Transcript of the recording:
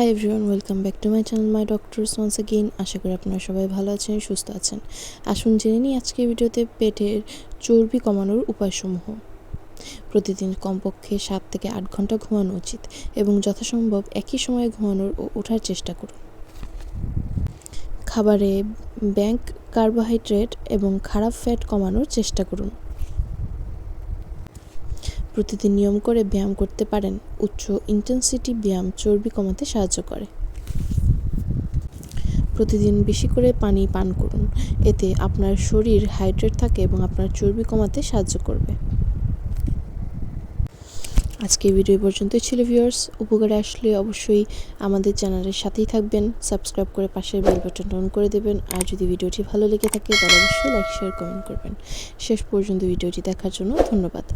Hi everyone welcome back to my channel my doctors once again আশা করি আপনারা সবাই ভালো আছেন, সুস্থ আছেন। আসুন জেনে নিই আজকের ভিডিওতে পেটের চর্বি কমানোর উপায়সমূহ। প্রতিদিন কমপক্ষে সাত থেকে আট ঘণ্টা ঘুমানো উচিত এবং যথাসম্ভব একই সময়ে ঘুমানোর ও ওঠার চেষ্টা করুন। খাবারে ব্যাংক কার্বোহাইড্রেট এবং খারাপ ফ্যাট কমানোর চেষ্টা করুন। প্রতিদিন নিয়ম করে ব্যায়াম করতে পারেন। উচ্চ ইন্টেন্সিটি ব্যায়াম চর্বি কমাতে সাহায্য করে। প্রতিদিন বেশি করে পানি পান করুন। এতে আপনার শরীর হাইড্রেট থাকে এবং আপনার চর্বি কমাতে সাহায্য করবে। আজকে ভিডিও পর্যন্তই ছিল ভিউয়ার্স উপকারে আসলে অবশ্যই আমাদের চ্যানেলের সাথেই থাকবেন। সাবস্ক্রাইব করে পাশের বেল বাটনটা অন করে দেবেন। আর যদি ভিডিওটি ভালো লেগে থাকে, তাহলে অবশ্যই লাইক শেয়ার কমেন্ট করবেন। শেষ পর্যন্ত ভিডিওটি দেখার জন্য ধন্যবাদ।